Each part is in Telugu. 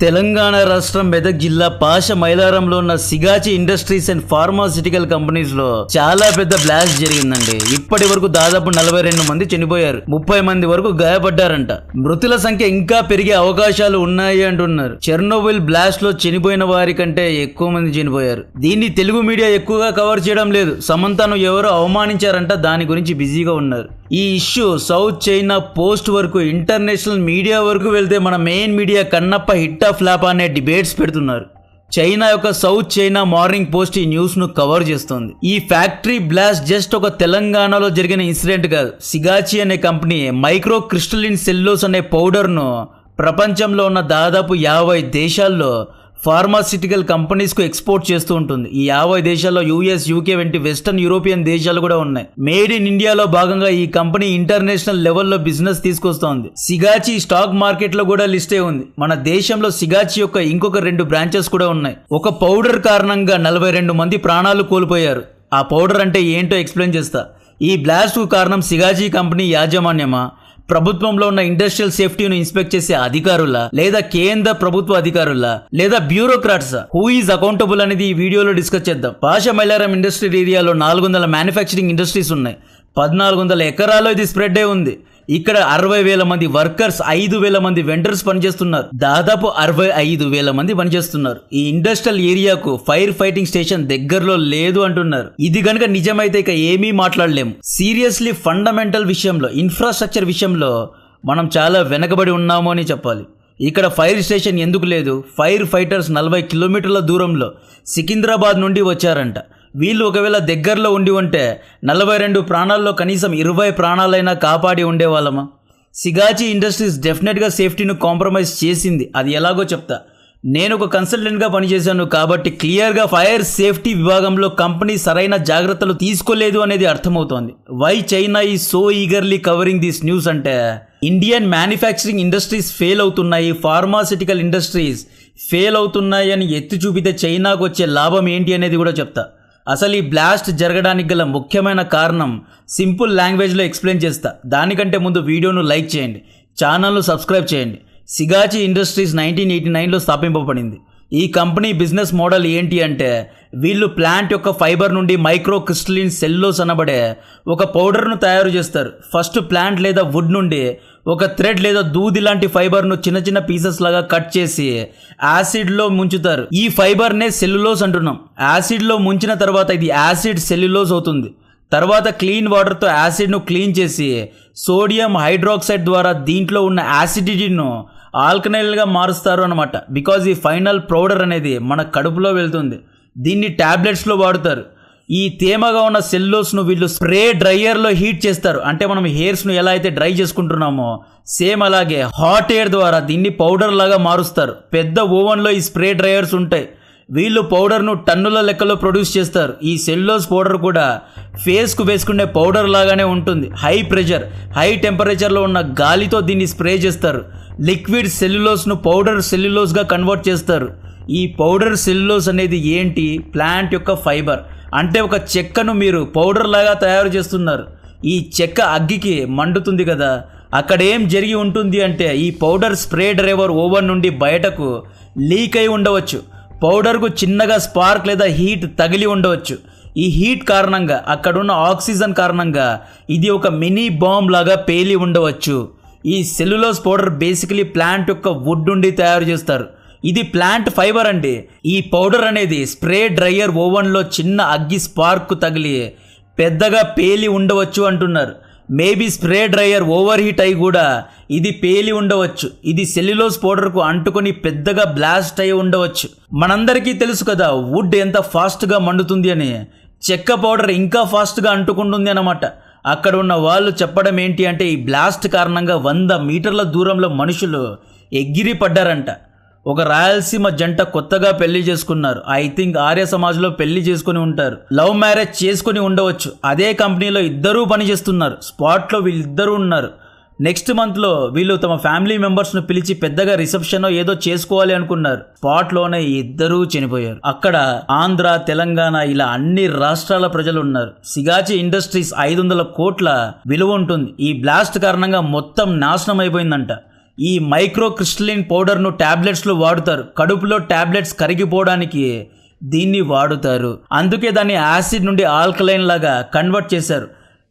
తెలంగాణ రాష్ట్రం మెదక్ జిల్లా పాష మైలారంలో ఉన్న సిగాచి ఇండస్ట్రీస్ అండ్ ఫార్మాసిటికల్ కంపెనీస్లో చాలా పెద్ద బ్లాస్ట్ జరిగిందండి. ఇప్పటి వరకు దాదాపు నలభై రెండు మంది చనిపోయారు. ముప్పై మంది వరకు గాయపడ్డారంట. మృతుల సంఖ్య ఇంకా పెరిగే అవకాశాలు ఉన్నాయి అంటున్నారు. చెర్నోబిల్ బ్లాస్ట్లో చనిపోయిన వారి కంటే ఎక్కువ మంది చనిపోయారు. దీన్ని తెలుగు మీడియా ఎక్కువగా కవర్ చేయడం లేదు. సమంతను ఎవరో అవమానించారంట. దాని గురించి బిజీగా ఉన్నారు. ఈ ఇష్యూ సౌత్ చైనా పోస్ట్ వరకు ఇంటర్నేషనల్ మీడియా వరకు వెళ్తే మన main media Kannappa hit of flop అనే డిబేట్స్ పెడుతున్నారు. చైనా యొక్క సౌత్ చైనా మార్నింగ్ పోస్ట్ ఈ న్యూస్ను కవర్ చేస్తుంది. ఈ ఫ్యాక్టరీ బ్లాస్ట్ జస్ట్ ఒక తెలంగాణలో జరిగిన ఇన్సిడెంట్ కాదు. సిగాచి అనే కంపెనీ మైక్రో క్రిస్టలిన్ సెల్లోస్ అనే పౌడర్ను ప్రపంచంలో ఉన్న దాదాపు యాభై దేశాల్లో ఫార్మాసిటికల్ కంపెనీస్కు ఎక్స్పోర్ట్ చేస్తూ ఉంటుంది. ఈ యాభై దేశాల్లో యూఎస్ యూకే వంటి వెస్టర్న్ యూరోపియన్ దేశాలు కూడా ఉన్నాయి. మేడ్ ఇన్ ఇండియాలో భాగంగా ఈ కంపెనీ ఇంటర్నేషనల్ లెవెల్లో బిజినెస్ తీసుకొస్తోంది. సిగాచి స్టాక్ మార్కెట్లో కూడా లిస్ట్ అయి ఉంది. మన దేశంలో సిగాచి యొక్క ఇంకొక రెండు బ్రాంచెస్ కూడా ఉన్నాయి. ఒక పౌడర్ కారణంగా నలభై రెండు మంది ప్రాణాలు కోల్పోయారు. ఆ పౌడర్ అంటే ఏంటో ఎక్స్ప్లెయిన్ చేస్తా. ఈ బ్లాస్ట్కు కారణం సిగాజీ కంపెనీ యాజమాన్యమా? ప్రభుత్వంలో ఉన్న ఇండస్ట్రియల్ సేఫ్టీని ఇన్స్పెక్ట్ చేసే అధికారుల? లేదా కేంద్ర ప్రభుత్వ అధికారుల? లేదా బ్యూరోక్రాట్స్? హూ ఈజ్ అకౌంటబుల్ అనేది ఈ వీడియోలో డిస్కస్ చేద్దాం. పాష మైలారం ఇండస్ట్రీ ఏరియాలో నాలుగు వందల మ్యానుఫ్యాక్చరింగ్ ఇండస్ట్రీస్ ఉన్నాయి. పద్నాలుగు వందల ఎకరాల్లో ఇది స్ప్రెడ్ అయి ఉంది. ఇక్కడ అరవై వేల మంది వర్కర్స్ ఐదు వేల మంది వెండర్స్ పనిచేస్తున్నారు. దాదాపు అరవై ఐదు వేల మంది పనిచేస్తున్నారు. ఈ ఇండస్ట్రియల్ ఏరియాకు ఫైర్ ఫైటింగ్ స్టేషన్ దగ్గరలో లేదు అంటున్నారు. ఇది గనుక నిజమైతే ఇక ఏమీ మాట్లాడలేము. సీరియస్లీ ఫండమెంటల్ విషయంలో ఇన్ఫ్రాస్ట్రక్చర్ విషయంలో మనం చాలా వెనకబడి ఉన్నాము అని చెప్పాలి. ఇక్కడ ఫైర్ స్టేషన్ ఎందుకు లేదు? ఫైర్ ఫైటర్స్ నలభై కిలోమీటర్ల దూరంలో సికింద్రాబాద్ నుండి వచ్చారంట. వీళ్ళు ఒకవేళ దగ్గరలో ఉండి ఉంటే నలభై రెండు ప్రాణాల్లో కనీసం ఇరవై ప్రాణాలైనా కాపాడి ఉండేవాళ్ళమా? సిగాచి ఇండస్ట్రీస్ డెఫినెట్గా సేఫ్టీని కాంప్రమైజ్ చేసింది. అది ఎలాగో చెప్తా. నేను ఒక కన్సల్టెంట్గా పనిచేశాను కాబట్టి క్లియర్గా ఫైర్ సేఫ్టీ విభాగంలో కంపెనీ సరైన జాగ్రత్తలు తీసుకోలేదు అనేది అర్థమవుతోంది. వై చైనా ఈ so eagerly covering this news అంటే ఇండియన్ మ్యానుఫ్యాక్చరింగ్ ఇండస్ట్రీస్ ఫెయిల్ అవుతున్నాయి ఫార్మాసిటికల్ ఇండస్ట్రీస్ ఫెయిల్ అవుతున్నాయి అని ఎత్తి చూపితే చైనాకు వచ్చే లాభం ఏంటి అనేది కూడా చెప్తా. అసలు ఈ బ్లాస్ట్ జరగడానికి గల ముఖ్యమైన కారణం సింపుల్ లాంగ్వేజ్లో ఎక్స్ప్లెయిన్ చేస్తా. దానికంటే ముందు వీడియోను లైక్ చేయండి. ఛానల్ను సబ్స్క్రైబ్ చేయండి. సిగాచి ఇండస్ట్రీస్ నైన్టీన్ ఎయిటీ నైన్లో స్థాపింపబడింది. ఈ కంపెనీ బిజినెస్ మోడల్ ఏంటి అంటే వీళ్ళు ప్లాంట్ యొక్క ఫైబర్ నుండి మైక్రో క్రిస్టలిన్ సెల్లోస్ అనబడే ఒక పౌడర్ను తయారు చేస్తారు. ఫస్ట్ ప్లాంట్ లేదా వుడ్ నుండి ఒక థ్రెడ్ లేదా దూది లాంటి ఫైబర్ను చిన్న చిన్న పీసెస్ లాగా కట్ చేసి యాసిడ్లో ముంచుతారు. ఈ ఫైబర్నే సెల్యులోస్ అంటున్నాం. యాసిడ్లో ముంచిన తర్వాత ఇది యాసిడ్ సెల్యులోస్ అవుతుంది. తర్వాత క్లీన్ వాటర్తో యాసిడ్ను క్లీన్ చేసి సోడియం హైడ్రాక్సైడ్ ద్వారా దీంట్లో ఉన్న యాసిడిటీను ఆల్కనైల్గా మారుస్తారు అనమాట బికాజ్ ఈ ఫైనల్ పౌడర్ అనేది మన కడుపులో వెళ్తుంది. దీన్ని ట్యాబ్లెట్స్లో వాడుతారు. ఈ తేమగా ఉన్న సెల్లోస్ను వీళ్ళు స్ప్రే డ్రైయర్లో హీట్ చేస్తారు. అంటే మనం హెయిర్స్ను ఎలా అయితే డ్రై చేసుకుంటున్నామో సేమ్ అలాగే హాట్ ఎయిర్ ద్వారా దీన్ని పౌడర్ లాగా మారుస్తారు. పెద్ద ఓవెన్లో ఈ స్ప్రే డ్రైయర్స్ ఉంటాయి. వీళ్ళు పౌడర్ను టన్నుల లెక్కలో ప్రొడ్యూస్ చేస్తారు. ఈ సెల్లోస్ పౌడర్ కూడా ఫేస్కు వేసుకునే పౌడర్ లాగానే ఉంటుంది. హై ప్రెషర్ హై టెంపరేచర్లో ఉన్న గాలితో దీన్ని స్ప్రే చేస్తారు. లిక్విడ్ సెల్యులోస్ను పౌడర్ సెల్యులోస్గా కన్వర్ట్ చేస్తారు. ఈ పౌడర్ సెల్యులోస్ అనేది ఏంటి? ప్లాంట్ యొక్క ఫైబర్. అంటే ఒక చెక్కను మీరు పౌడర్ లాగా తయారు చేస్తున్నారు. ఈ చెక్క అగ్గికి మండుతుంది కదా అక్కడ ఏం జరిగి ఉంటుంది అంటే ఈ పౌడర్ స్ప్రే డ్రైవర్ ఓవెన్ నుండి బయటకు లీక్ అయి ఉండవచ్చు. పౌడర్కు చిన్నగా స్పార్క్ లేదా హీట్ తగిలి ఉండవచ్చు. ఈ హీట్ కారణంగా అక్కడున్న ఆక్సిజన్ కారణంగా ఇది ఒక మినీ బాంబ్ లాగా పేలి ఉండవచ్చు. ఈ సెల్యులోస్ పౌడర్ బేసికలీ ప్లాంట్ యొక్క వుడ్ నుండి తయారు చేస్తారు. ఇది ప్లాంట్ ఫైబర్ అండి. ఈ పౌడర్ అనేది స్ప్రే డ్రయర్ ఓవెన్లో చిన్న అగ్గి స్పార్క్ తగిలి పెద్దగా పేలి ఉండవచ్చు అంటున్నారు. Maybe spray dryer over heat అయి కూడా ఇది పేలి ఉండవచ్చు. ఇది సెల్యులోస్ పౌడర్కు అంటుకొని పెద్దగా బ్లాస్ట్ అయి ఉండవచ్చు. మనందరికీ తెలుసు కదా వుడ్ ఎంత ఫాస్ట్గా మండుతుంది అని. చెక్క పౌడర్ ఇంకా ఫాస్ట్గా అంటుకుంటుంది అన్నమాట. అక్కడ ఉన్న వాళ్ళు చెప్పడం ఏంటి అంటే ఈ బ్లాస్ట్ కారణంగా వంద మీటర్ల దూరంలో మనుషులు ఎగిరి పడ్డారంట ఒక రాయలసీమ జంట కొత్తగా పెళ్ళి చేసుకున్నారు. ఐ థింక్ ఆర్య సమాజ్లో పెళ్ళి చేసుకుని ఉంటారు. లవ్ మ్యారేజ్ చేసుకుని ఉండవచ్చు. అదే కంపెనీలో ఇద్దరూ పనిచేస్తున్నారు స్పాట్లో వీళ్ళిద్దరూ ఉన్నారు. నెక్స్ట్ మంత్లో వీళ్ళు తమ ఫ్యామిలీ మెంబర్స్ను పిలిచి పెద్దగా రిసెప్షన్ ఏదో చేసుకోవాలి అనుకున్నారు. స్పాట్లోనే ఇద్దరూ చనిపోయారు. అక్కడ ఆంధ్ర తెలంగాణ ఇలా అన్ని రాష్ట్రాల ప్రజలు ఉన్నారు సిగాచి ఇండస్ట్రీస్ ఐదు వందల కోట్ల విలువ ఉంటుంది. ఈ బ్లాస్ట్ కారణంగా మొత్తం నాశనం అయిపోయిందంట. ఈ మైక్రో క్రిస్టలిన్ పౌడర్ను ట్యాబ్లెట్స్లో వాడుతారు. కడుపులో ట్యాబ్లెట్స్ కరిగిపోవడానికి దీన్ని వాడుతారు. అందుకే దాన్ని యాసిడ్ నుండి ఆల్కలైన్ లాగా కన్వర్ట్ చేశారు.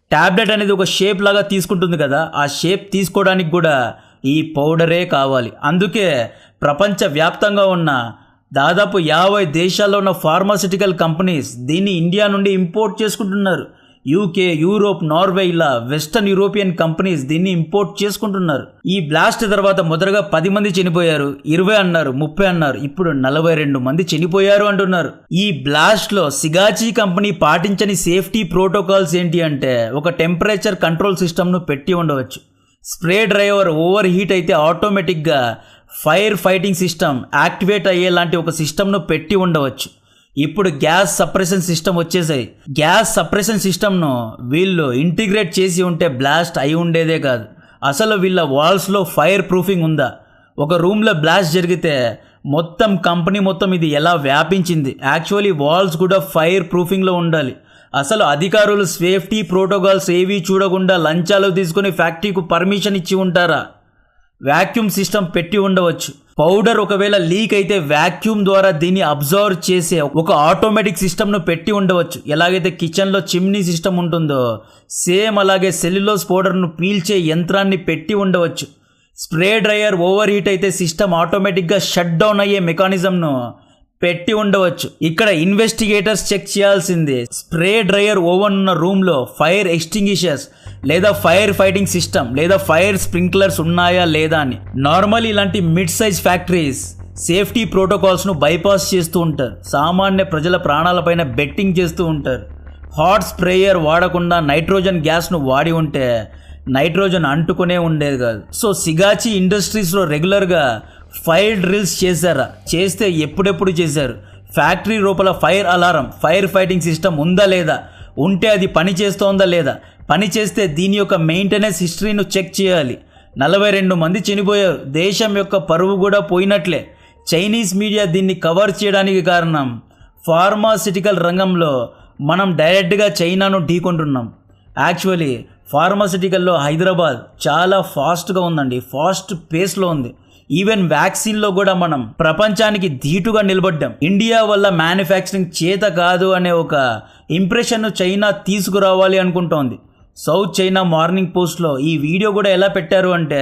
ట్యాబ్లెట్ అనేది ఒక షేప్ లాగా తీసుకుంటుంది కదా ఆ షేప్ తీసుకోవడానికి కూడా ఈ పౌడరే కావాలి. అందుకే ప్రపంచ వ్యాప్తంగా ఉన్న దాదాపు యాభై దేశాల్లో ఉన్న ఫార్మాసిటికల్ కంపెనీస్ దీన్ని ఇండియా నుండి ఇంపోర్ట్ చేసుకుంటున్నారు. యూకే యూరోప్ నార్వే ఇలా వెస్టర్న్ యూరోపియన్ కంపెనీస్ దీన్ని ఇంపోర్ట్ చేసుకుంటున్నారు. ఈ బ్లాస్ట్ తర్వాత మొదటగా పది మంది చనిపోయారు ఇరవై అన్నారు ముప్పై అన్నారు ఇప్పుడు నలభై రెండు మంది చనిపోయారు అంటున్నారు. ఈ బ్లాస్ట్లో సిగాచి కంపెనీ పాటించని సేఫ్టీ ప్రోటోకాల్స్ ఏంటి అంటే ఒక టెంపరేచర్ కంట్రోల్ సిస్టమ్ను పెట్టి ఉండవచ్చు. స్ప్రే డ్రైవర్ ఓవర్ హీట్ అయితే ఆటోమేటిక్గా ఫైర్ ఫైటింగ్ సిస్టమ్ యాక్టివేట్ అయ్యేలాంటి ఒక సిస్టమ్ను పెట్టి ఉండవచ్చు. ఇప్పుడు గ్యాస్ సప్రెషన్ సిస్టమ్ వచ్చేసాయి. గ్యాస్ సప్రెషన్ సిస్టమ్ను వీళ్ళు ఇంటిగ్రేట్ చేసి ఉంటే బ్లాస్ట్ అయి ఉండేదే కాదు. అసలు వీళ్ళ వాల్స్లో ఫైర్ ప్రూఫింగ్ ఉందా? ఒక రూమ్లో బ్లాస్ట్ జరిగితే మొత్తం కంపెనీ మొత్తం ఇది ఎలా వ్యాపించింది? యాక్చువల్లీ వాల్స్ కూడా ఫైర్ ప్రూఫింగ్లో ఉండాలి. అసలు అధికారులు సేఫ్టీ ప్రోటోకాల్స్ ఏవీ చూడకుండా లంచాలు తీసుకుని ఫ్యాక్టరీకు పర్మిషన్ ఇచ్చి ఉంటారా? వాక్యూమ్ సిస్టమ్ పెట్టి ఉండవచ్చు. పౌడర్ ఒకవేళ లీక్ అయితే వాక్యూమ్ ద్వారా దీన్ని అబ్జర్వ్ చేసే ఒక ఆటోమేటిక్ సిస్టమ్ను పెట్టి ఉండవచ్చు. ఎలాగైతే కిచెన్లో చిమ్నీ సిస్టమ్ ఉంటుందో సేమ్ అలాగే సెల్యులోస్ పౌడర్ను పీల్చే యంత్రాన్ని పెట్టి ఉండవచ్చు. స్ప్రే డ్రైయర్ ఓవర్ హీట్ అయితే సిస్టమ్ ఆటోమేటిక్గా షట్ డౌన్ అయ్యే మెకానిజంను పెట్టి ఉండవచ్చు. ఇక్కడ ఇన్వెస్టిగేటర్స్ చెక్ చేయాల్సింది. స్ప్రే డ్రైయర్ ఓవెన్ ఉన్న రూమ్లో ఫైర్ ఎక్స్టింగ్విషర్స్ లేదా ఫైర్ ఫైటింగ్ సిస్టమ్ లేదా ఫైర్ స్ప్రింక్లర్స్ ఉన్నాయా లేదా అని. నార్మల్ ఇలాంటి మిడ్ సైజ్ ఫ్యాక్టరీస్ సేఫ్టీ ప్రోటోకాల్స్ను బైపాస్ చేస్తూ ఉంటారు. సామాన్య ప్రజల ప్రాణాలపైన బెట్టింగ్ చేస్తూ ఉంటారు. హాట్ స్ప్రేయర్ వాడకుండా నైట్రోజన్ గ్యాస్ను వాడి ఉంటే నైట్రోజన్ అంటుకునే ఉండేది కాదు. సో సిగాచి ఇండస్ట్రీస్లో రెగ్యులర్గా ఫైర్ డ్రిల్స్ చేశారా? చేస్తే ఎప్పుడెప్పుడు చేశారు? ఫ్యాక్టరీ లోపల fire alarm fire fighting system ఉందా లేదా? ఉంటే అది పని చేస్తోందా లేదా? పని చేస్తే దీని యొక్క మెయింటెనెన్స్ హిస్టరీను చెక్ చేయాలి. నలభై రెండు మంది చనిపోయారు. దేశం యొక్క పరువు కూడా పోయినట్లే. చైనీస్ మీడియా దీన్ని కవర్ చేయడానికి కారణం ఫార్మాసిటికల్ రంగంలో మనం డైరెక్ట్గా చైనాను ఢీకొంటున్నాం. యాక్చువల్లీ ఫార్మాసిటికల్లో హైదరాబాద్ చాలా ఫాస్ట్గా ఉందండి. ఫాస్ట్ పేస్లో ఉంది. ఈవెన్ వ్యాక్సిన్లో కూడా మనం ప్రపంచానికి ధీటుగా నిలబడ్డాం. ఇండియా వల్ల మ్యానుఫ్యాక్చరింగ్ చేత కాదు అనే ఒక ఇంప్రెషన్ను చైనా తీసుకురావాలి అనుకుంటోంది. సౌత్ చైనా మార్నింగ్ పోస్ట్లో ఈ వీడియో కూడా ఎలా పెట్టారు అంటే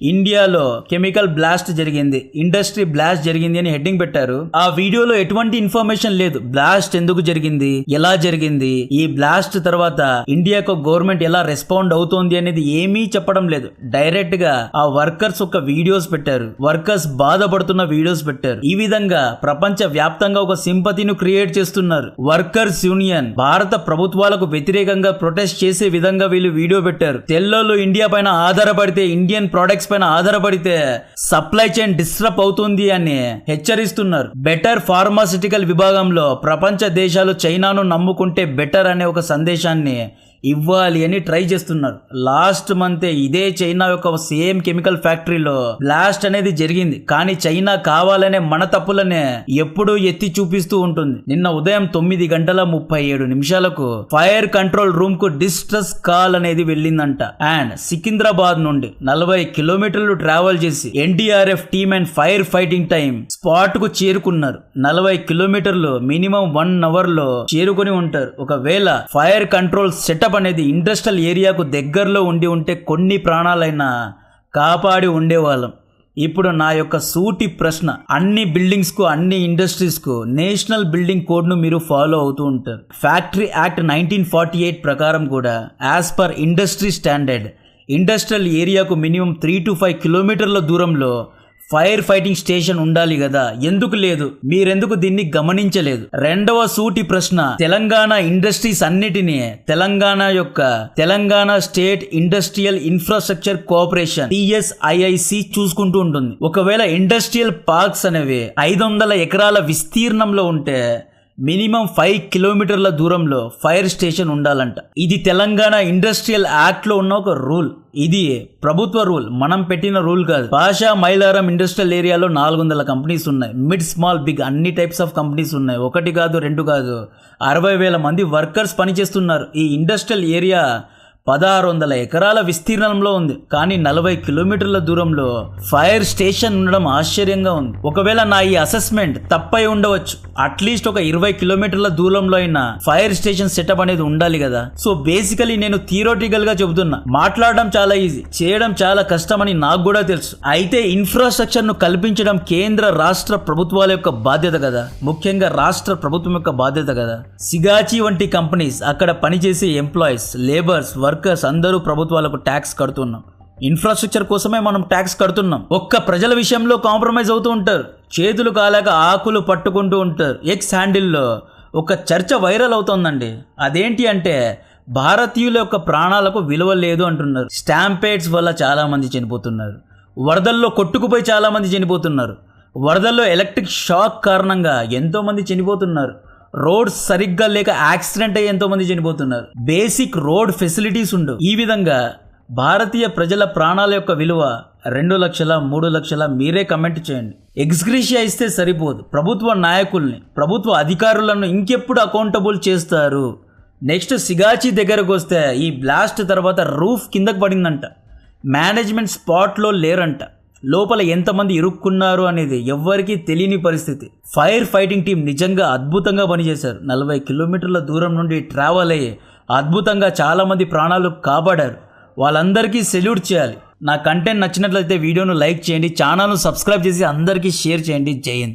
ఇండియాలో కెమికల్ బ్లాస్ట్ జరిగింది. ఇండస్ట్రీ బ్లాస్ట్ జరిగింది అని హెడ్డింగ్ పెట్టారు. ఆ వీడియోలో ఎటువంటి ఇన్ఫర్మేషన్ లేదు. బ్లాస్ట్ ఎందుకు జరిగింది? ఎలా జరిగింది? ఈ బ్లాస్ట్ తర్వాత ఇండియాకు గవర్నమెంట్ ఎలా రెస్పాండ్ అవుతోంది అనేది ఏమీ చెప్పడం లేదు. డైరెక్ట్గా ఆ వర్కర్స్ ఒక వీడియోస్ పెట్టారు. వర్కర్స్ బాధపడుతున్న వీడియోస్ పెట్టారు. ఈ విధంగా ప్రపంచ వ్యాప్తంగా ఒక సింపతిని క్రియేట్ చేస్తున్నారు. వర్కర్స్ యూనియన్ భారత ప్రభుత్వాలకు వ్యతిరేకంగా ప్రొటెస్ట్ చేసే విధంగా వీళ్ళు వీడియో పెట్టారు. తెల్లోళ్ళు ఇండియా పైన ఆధారపడితే ఇండియన్ ప్రొడక్ట్స్ పైన ఆధారపడితే సప్లై చైన్ డిస్టర్బ్ అవుతుంది అని హెచ్చరిస్తున్నారు. బెటర్ ఫార్మాసిటికల్ విభాగంలో ప్రపంచ దేశాలు చైనాను నమ్ముకుంటే బెటర్ అనే ఒక సందేశాన్ని ఇవ్వాలి అని ట్రై చేస్తున్నారు. లాస్ట్ మంతే ఇదే చైనా యొక్క సేమ్ కెమికల్ ఫ్యాక్టరీలో బ్లాస్ట్ అనేది జరిగింది. కానీ చైనా కావాలనే మన తప్పులనే ఎప్పుడూ ఎత్తి చూపిస్తూ ఉంటుంది. నిన్న ఉదయం తొమ్మిది గంటల ముప్పై ఏడు నిమిషాలకు ఫైర్ కంట్రోల్ రూమ్కు డిస్ట్రెస్ కాల్ అనేది వెళ్ళిందంట. అండ్ సికింద్రాబాద్ నుండి నలభై కిలోమీటర్లు ట్రావెల్ చేసి NDRF team and fire fighting time స్పాట్కు చేరుకున్నారు. నలభై కిలోమీటర్లు మినిమం వన్ అవర్లో చేరుకొని ఉంటారు. ఒకవేళ ఫైర్ కంట్రోల్ సెటప్ అనేది ఇండస్ట్రియల్ ఏరియాకు దగ్గరలో ఉండి ఉంటే కొన్ని ప్రాణాలైనా కాపాడి ఉండేవాళ్ళం. ఇప్పుడు నా యొక్క సూటి ప్రశ్న అన్ని బిల్డింగ్స్కు అన్ని ఇండస్ట్రీస్కు నేషనల్ బిల్డింగ్ కోడ్ను మీరు ఫాలో అవుతూ ఉంటారు. Factory act nineteen forty eight ప్రకారం కూడా as per industry standard industrial ఏరియాకు minimum three to five కిలోమీటర్ల దూరంలో ఫైర్ ఫైటింగ్ స్టేషన్ ఉండాలి కదా. ఎందుకు లేదు? మీరెందుకు దీన్ని గమనించలేదు? రెండవ సూటి ప్రశ్న తెలంగాణ ఇండస్ట్రీస్ అన్నిటినీ తెలంగాణ యొక్క Telangana state industrial infrastructure cooperation TSIIC చూసుకుంటూ ఉంటుంది. ఒకవేళ ఇండస్ట్రియల్ పార్క్స్ అనేవి ఐదు వందల ఎకరాల విస్తీర్ణంలో ఉంటే మినిమం ఫైవ్ కిలోమీటర్ల దూరంలో ఫైర్ స్టేషన్ ఉండాలంట. ఇది తెలంగాణ ఇండస్ట్రియల్ యాక్ట్లో ఉన్న ఒక రూల్. ఇది ప్రభుత్వ రూల్. మనం పెట్టిన రూల్ కాదు. భాషా మైలారం ఇండస్ట్రియల్ ఏరియాలో నాలుగు వందల కంపెనీస్ ఉన్నాయి. మిడ్ స్మాల్ బిగ్ అన్ని టైప్స్ ఆఫ్ కంపెనీస్ ఉన్నాయి. ఒకటి కాదు రెండు కాదు. అరవై వేల మంది వర్కర్స్ పనిచేస్తున్నారు. ఈ ఇండస్ట్రియల్ ఏరియా పదహారు వందల ఎకరాల విస్తీర్ణంలో ఉంది. కానీ నలభై కిలోమీటర్ల దూరంలో ఫైర్ స్టేషన్ ఉండడం ఆశ్చర్యంగా ఉంది. ఒకవేళ నా ఈ అసెస్మెంట్ తప్పై ఉండవచ్చు. అట్లీస్ట్ ఒక ఇరవై కిలోమీటర్ల దూరంలో అయినా ఫైర్ స్టేషన్ సెటప్ అనేది ఉండాలి కదా. సో బేసికలీ నేను థియోరిటికల్గా చెబుతున్నా. మాట్లాడడం చాలా ఈజీ చేయడం చాలా కష్టమని నాకు కూడా తెలుసు. అయితే ఇన్ఫ్రాస్ట్రక్చర్ను కల్పించడం కేంద్ర రాష్ట్ర ప్రభుత్వాల యొక్క బాధ్యత కదా. ముఖ్యంగా రాష్ట్ర ప్రభుత్వం యొక్క బాధ్యత కదా. సిగాచి వంటి కంపెనీస్ అక్కడ పనిచేసే ఎంప్లాయీస్ లేబర్స్ వర్క్ వర్కర్స్ అందరూ ప్రభుత్వాలకు ట్యాక్స్ కడుతున్నాం. ఇన్ఫ్రాస్ట్రక్చర్ కోసమే మనం ట్యాక్స్ కడుతున్నాం. ఒక్క ప్రజల విషయంలో కాంప్రమైజ్ అవుతూ ఉంటారు. చేతులు కాలేక ఆకులు పట్టుకుంటూ ఉంటారు. ఎక్స్ హ్యాండిల్లో ఒక చర్చ వైరల్ అవుతోందండి. అదేంటి అంటే భారతీయుల యొక్క ప్రాణాలకు విలువ లేదు అంటున్నారు. స్టాంపేడ్స్ వల్ల చాలామంది చనిపోతున్నారు. వరదల్లో కొట్టుకుపోయి చాలామంది చనిపోతున్నారు. వరదల్లో ఎలక్ట్రిక్ షాక్ కారణంగా ఎంతోమంది చనిపోతున్నారు. రోడ్స్ సరిగ్గా లేక యాక్సిడెంట్ అయ్యి ఎంతో మంది చనిపోతున్నారు. బేసిక్ రోడ్ ఫెసిలిటీస్ ఉండవు ఈ విధంగా భారతీయ ప్రజల ప్రాణాల యొక్క విలువ రెండు లక్షల మూడు లక్షల మీరే కమెంట్ చేయండి. ఎగ్జిక్రీషియా ఇస్తే సరిపోదు. ప్రభుత్వ నాయకుల్ని ప్రభుత్వ అధికారులను ఇంకెప్పుడు అకౌంటబుల్ చేస్తారు? నెక్స్ట్ సిగాచి దగ్గరకు వస్తే ఈ బ్లాస్ట్ తర్వాత రూఫ్ కిందకు పడిందంట. మేనేజ్మెంట్ స్పాట్లో లేరంట. లోపల ఎంతమంది ఇరుక్కున్నారు అనేది ఎవ్వరికీ తెలియని పరిస్థితి. ఫైర్ ఫైటింగ్ టీం నిజంగా అద్భుతంగా పనిచేశారు. నలభై కిలోమీటర్ల దూరం నుండి ట్రావెల్ అయ్యి అద్భుతంగా చాలామంది ప్రాణాలు కాపాడారు. వాళ్ళందరికీ సెల్యూట్ చేయాలి. నా కంటెంట్ నచ్చినట్లయితే వీడియోను లైక్ చేయండి ఛానల్ను సబ్స్క్రైబ్ చేసి అందరికీ షేర్ చేయండి. జయంత్